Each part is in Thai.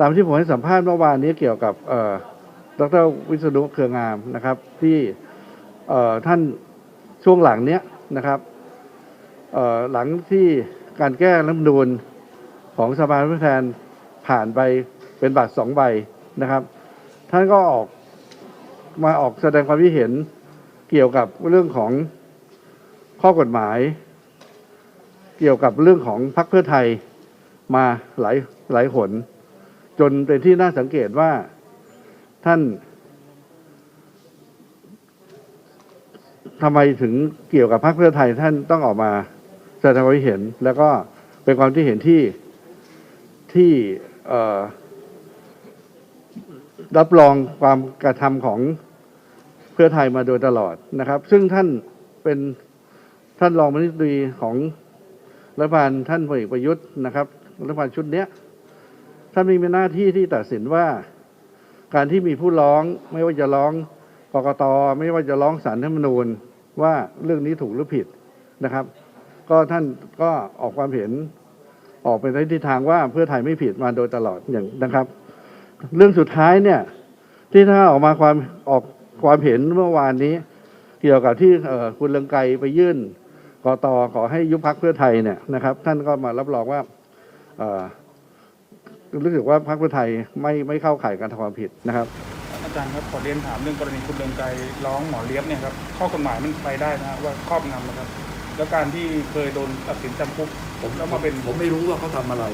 ตามที่ผมให้สัมภาษณ์เมื่อวานนี้เกี่ยวกับดรวิษณุเครืองามนะครับ ที่ท่านช่วงหลังเนี้ยนะครับหลังที่การแก้รัฐมนูญของสภาผู้แทนผ่านไปเป็นบัตรสองใบนะครับ ท่านก็ออกมาออกแสดงความคิดเห็นเกี่ยวกับเรื่องของข้อกฎหมาย เกี่ยวกับเรื่องของพรรคเพื่อไทยมาหลายหลายหน จนเป็นที่น่าสังเกตว่าท่านทำไมถึงเกี่ยวกับพรรคเพื่อไทยท่านต้องออกมาแสดงความเห็น แล้วก็เป็นความคิดเห็นที่ที่รับรองความกระทำของเพื่อไทยมาโดยตลอดนะครับ ซึ่งท่านเป็นท่านรองมนตรีของรัฐบาลท่านพลเอกประยุทธ์นะครับรัฐบาลชุดเนี้ย ท่านมีหน้าที่ที่ตัดสินว่าการที่มีผู้ร้องไม่ว่าจะร้องกกตไม่ว่าจะร้องศาลรัฐธรรมนูญว่าเรื่องนี้ถูกหรือผิดนะครับ ก็ท่านก็ออกความเห็นออกไปในทิศทางว่าเพื่อไทยไม่ผิดมาโดยตลอดอย่างนะครับ เรื่องสุดท้ายเนี่ยที่ถ้าออกมาความออกความเห็นเมื่อวานนี้ เกี่ยวกับที่คุณเลืองไกรไปยื่นกตขอให้ยุบพักเพื่อไทยเนี่ยนะครับ ท่านก็มารับรองว่า รู้สึกว่าพรรคเพื่อไทยไม่ไม่เข้าข่ายการทำความผิดนะครับ อาจารย์ครับขอเรียนถามเรื่องกรณีคุณเรืองไกรร้องหมอเลี้ยบเนี่ยครับข้อกฎหมายมันไปได้นะฮะว่าครอบงำนะครับ แล้วการที่เคยโดนตัดสินจำคุกผมแล้วมาเป็นผมไม่รู้ว่าเขาทำอะไร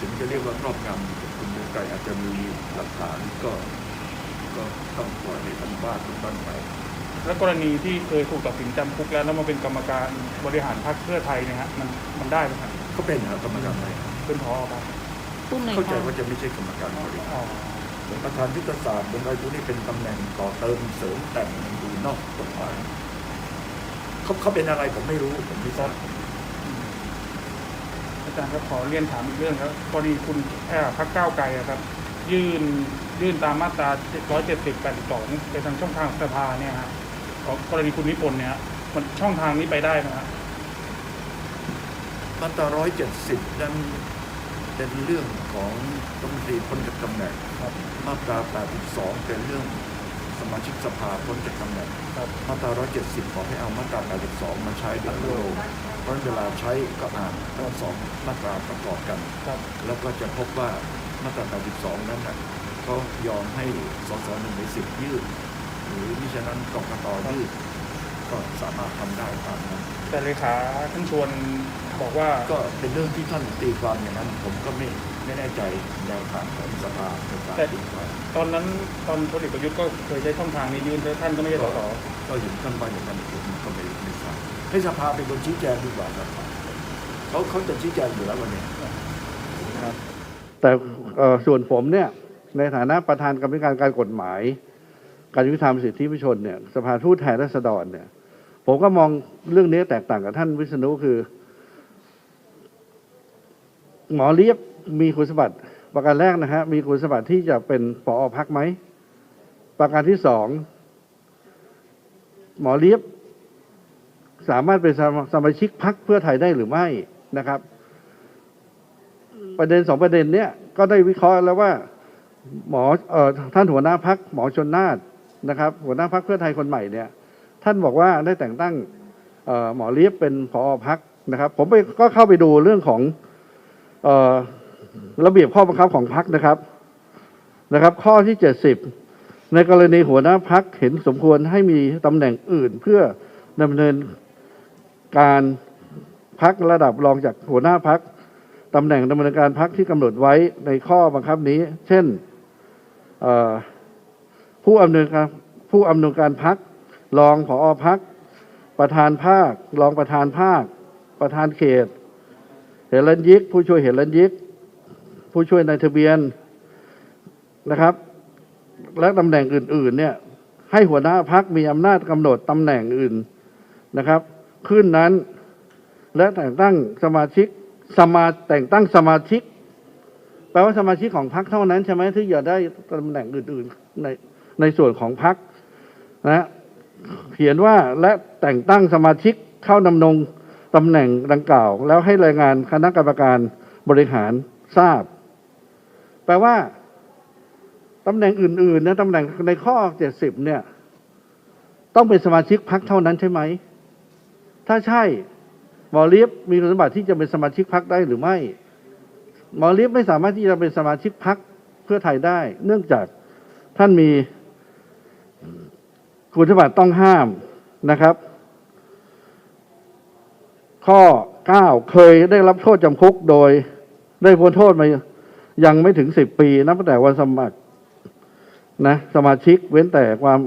ถึงจะเรียกว่าครอบงำคุณเรืองไกรอาจจะมีหลักฐานก็ก็ต้องปล่อยให้ท่านบ้านทุกท่านไป แล้วกรณีที่เคยถูกตัดสินจำคุกแล้วแล้วมาเป็นกรรมการบริหารพรรคเพื่อไทยเนี่ยฮะมันมันได้ไหมครับเขาเป็นเหรอกรรมการไหนเป็นพอครับ ผู้อำนวยเข้าใจการว่าจะไม่ใช่กรรมการบริหารอ๋อเป็นประธานยุทธศาสตร์เป็นอะไรพวกนี้เป็นตำแหน่งต่อเติมเสริมแต่งอยู่นอกกฎหมายเขาเขาเป็นอะไรผมไม่รู้ผมไม่ทราบ อาจารย์ครับขอเรียนถามอีกเรื่องครับกรณีคุณเอ่อพรรคก้าวไกลอะครับ ยื่นยื่นตามมาตรา 170 82ไปทางช่องทางสภาเนี่ยฮะของกรณีคุณนิพนธ์เนี่ยฮะมันช่องทางนี้ไปได้ไหมฮะ มาตราร้อยเจ็ดสิบนั้น เป็นเรื่องของรัฐมนตรีพ้นจากตำแหน่งครับ มาตรา 82 เป็นเรื่องสมาชิกสภาพ้นจากตำแหน่งครับมาตรา 170 ขอให้เอามาตรา 82 มาใช้โดยรวมเพราะฉะนั้นเวลาใช้ก็อ่านทั้งสองมาตราประกอบกัน ครับแล้วก็จะพบว่ามาตรา 82 นั้นนะก็ยอมให้สสหนึ่งในสิบยื่นหรือมิฉะนั้นกกตยื่น ก็สามารถทำได้ตามนั้นแต่เลขาท่านชวนบอกว่าก็เป็นเรื่องที่ท่านตีความอย่างนั้น ผมก็ไม่ไม่แน่ใจแนวทางของสภาในการแต่ตีความตอนนั้นตอนพลเอกประยุทธ์ก็เคยใช้ช่องทางนี้ยื่นแต่ท่านก็ไม่ได้สสก็เห็นท่านว่าอย่างนั้นผมก็ไม่ไม่ทราบให้สภาเป็นคนชี้แจงดีกว่าครับเขาเขาจะชี้แจงอยู่แล้ววันนี้ แต่เอ่อส่วนผมเนี่ยในฐานะประธานกรรมการการกฎหมาย การยุติธรรมสิทธิมนุษยชนเนี่ยสภาผู้แทนราษฎรเนี่ย ผมก็มองเรื่องนี้แตกต่างกับท่านวิษณุคือ หมอเลียบมีคุณสมบัติ ประการแรกนะฮะ มีคุณสมบัติที่จะเป็นปอพักไหม ประการที่สอง หมอเลียบสามารถเป็นสมาชิกพักเพื่อไทยได้หรือไม่นะครับ ประเด็นสองประเด็นเนี้ยก็ได้วิเคราะห์แล้วว่า หมอเอ่อท่านหัวหน้าพักหมอชนนาตนะครับ หัวหน้าพักเพื่อไทยคนใหม่เนี่ย ท่านบอกว่าได้แต่งตั้งหมอเลียบเป็นผอพักนะครับ ผมไปก็เข้าไปดูเรื่องของอระเบียบข้อบังคับของพักนะครับนะครับ ข้อที่เจ็ดสิบในกรณีหัวหน้าพักเห็นสมควรให้มีตำแหน่งอื่น เพื่อดำเนินการพักระดับรองจากหัวหน้าพักตำแหน่งดำเนินการพักที่กำหนดไว้ในข้อบังคับนี้ เช่นผู้อำนวยการผู้อำนวยการพัก รองผอพัก ประธานภาค รองประธานภาค ประธานเขต เหรัญยิก ผู้ช่วยเหรัญยิก ผู้ช่วยนายทะเบียนนะครับ และตำแหน่งอื่น ๆ เนี่ย ให้หัวหน้าพักมีอำนาจกำหนดตำแหน่งอื่นนะครับ ขึ้นนั้นและแต่งตั้งสมาชิกสมาแต่งตั้งสมาชิกแปลว่าสมาชิกของพรรคเท่านั้นใช่ไหมที่จะได้ตำแหน่งอื่นๆในในส่วนของพรรคนะ เขียนว่าและแต่งตั้งสมาชิกเข้าดำรงตำแหน่งดังกล่าว แล้วให้รายงานคณะกรรมการบริหารทราบ แปลว่าตำแหน่งอื่นๆนะตำแหน่งในข้อเจ็ดสิบเนี่ย ต้องเป็นสมาชิกพักเท่านั้นใช่ไหม ถ้าใช่หมอเลียบมีคุณสมบัติที่จะเป็นสมาชิกพักได้หรือไม่ หมอเลียบไม่สามารถที่จะเป็นสมาชิกพักเพื่อไทยได้ เนื่องจากท่านมี คุณสมบัติต้องห้ามนะครับ ข้อ 9 เคยได้รับโทษจำคุกโดยได้พ้นโทษมายังไม่ถึง 10 ปีนับแต่วันสมัครนะสมาชิกเว้นแต่ความ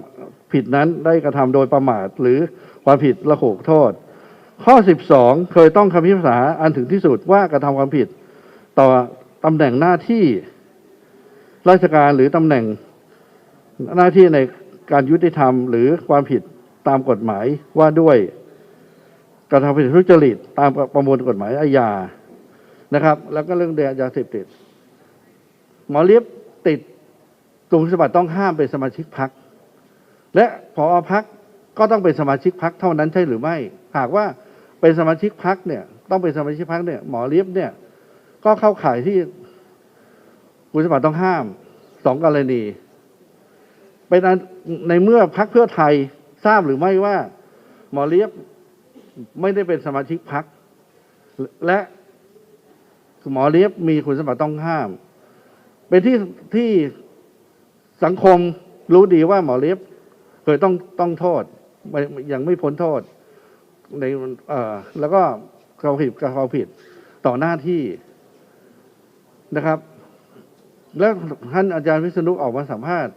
ผิดนั้นได้กระทำโดยประมาท หรือความผิดละโขกโทษ ข้อ 12 เคยต้องคำพิพากษาอันถึงที่สุดว่ากระทำความผิด ต่อตำแหน่งหน้าที่ราชการหรือตำแหน่งหน้าที่ใน การยุติธรรมหรือความผิดตามกฎหมายว่าด้วยกระทำผิดทุจริตตามประมวลกฎหมายอาญานะครับ แล้วก็เรื่องเดียาเสพติด หมอเลียบติดกลุ่มสมบัติต้องห้ามเป็นสมาชิกพัก และพอพักก็ต้องเป็นสมาชิกพักเท่านั้นใช่หรือไม่ หากว่าเป็นสมาชิกพักเนี่ยต้องเป็นสมาชิกพักเนี่ยหมอเลียบเนี่ยก็เข้าข่ายที่กลุ่มสมบัติต้องห้ามสองกรณี เป็นอันในเมื่อพักเพื่อไทยทราบหรือไม่ว่า หมอเลียบไม่ได้เป็นสมาชิกพัก และหมอเลียบมีคุณสมบัติต้องห้าม เป็นที่ที่สังคมรู้ดีว่าหมอเลียบเคยต้องต้องโทษยังไม่พ้นโทษในเอ่อแล้วก็เขาผิดกระทำผิดต่อหน้าที่นะครับ แล้วท่านอาจารย์วิษณุออกมาสัมภาษณ์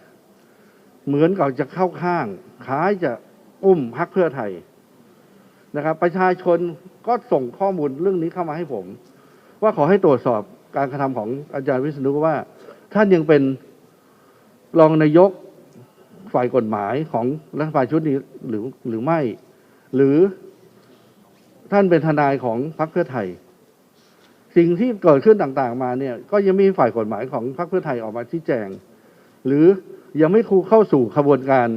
เหมือนกับจะเข้าข้างคล้ายจะอุ้มพักเพื่อไทยนะครับ ประชาชนก็ส่งข้อมูลเรื่องนี้เข้ามาให้ผม ว่าขอให้ตรวจสอบการกระทำของอาจารย์วิษณุว่า ท่านยังเป็นรองนายกฝ่ายกฎหมายของรัฐบาลชุดนี้หรือหรือไม่ หรือท่านเป็นทนายของพรรคเพื่อไทย สิ่งที่เกิดขึ้นต่างๆมาเนี่ย ก็ยังมีฝ่ายกฎหมายของพรรคเพื่อไทยออกมาชี้แจง หรือยังไม่คูเข้าสู่ขบวนการ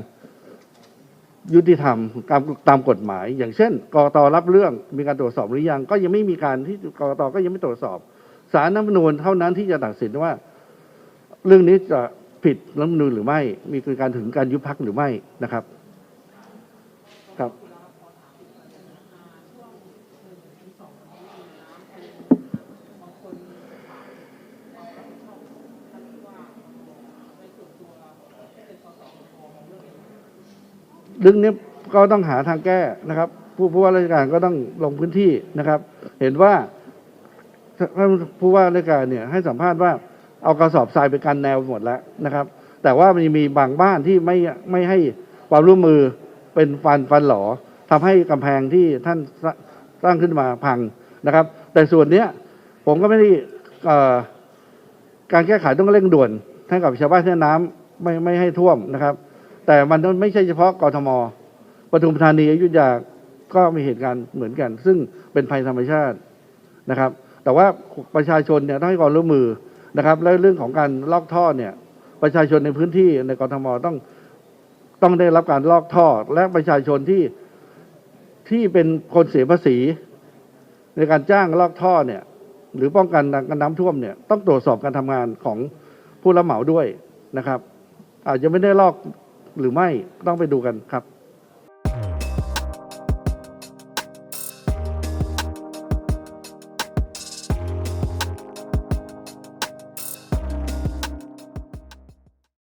ยุติธรรมตามตามกฎหมาย อย่างเช่นกรตรับเรื่องมีการตรวจสอบหรือยัง ก็ยังไม่มีการที่กรตก็ยังไม่ตรวจสอบสารน้ำมนูนเท่านั้นที่จะตัดสินว่า เรื่องนี้จะผิดน้ำมนูนหรือไม่ มีการถึงการยุบพักหรือไม่นะครับ เรื่องนี้ก็ต้องหาทางแก้นะครับ ผู้ผู้ว่าราชการก็ต้องลงพื้นที่นะครับ เห็นว่าท่านผู้ว่าราชการเนี่ยให้สัมภาษณ์ว่าเอากระสอบทรายไปกันแนวหมดแล้วนะครับ แต่ว่ามันมีบางบ้านที่ไม่ไม่ให้ความร่วมมือเป็นฟันฟันหลอทำให้กำแพงที่ท่านสร้างขึ้นมาพังนะครับ แต่ส่วนเนี้ยผมก็ไม่ได้การแก้ไขต้องเร่งด่วนให้กับชาวบ้านที่น้ำไม่ไม่ให้ท่วมนะครับ แต่มันไม่ใช่เฉพาะกรทมปทุมธานีอยุธยาก็มีเหตุการณ์เหมือนกัน ซึ่งเป็นภัยธรรมชาตินะครับ แต่ว่าประชาชนเนี่ยต้องให้ความร่วมมือนะครับ และเรื่องของการลอกท่อเนี่ย ประชาชนในพื้นที่ในกรทมต้องต้องได้รับการลอกท่อ และประชาชนที่ที่เป็นคนเสียภาษี ในการจ้างลอกท่อเนี่ย หรือป้องกันการน้ำท่วมเนี่ยต้องตรวจสอบการทำงานของผู้รับเหมาด้วยนะครับ อาจจะไม่ได้ลอก หรือไม่ต้องไปดูกันครับ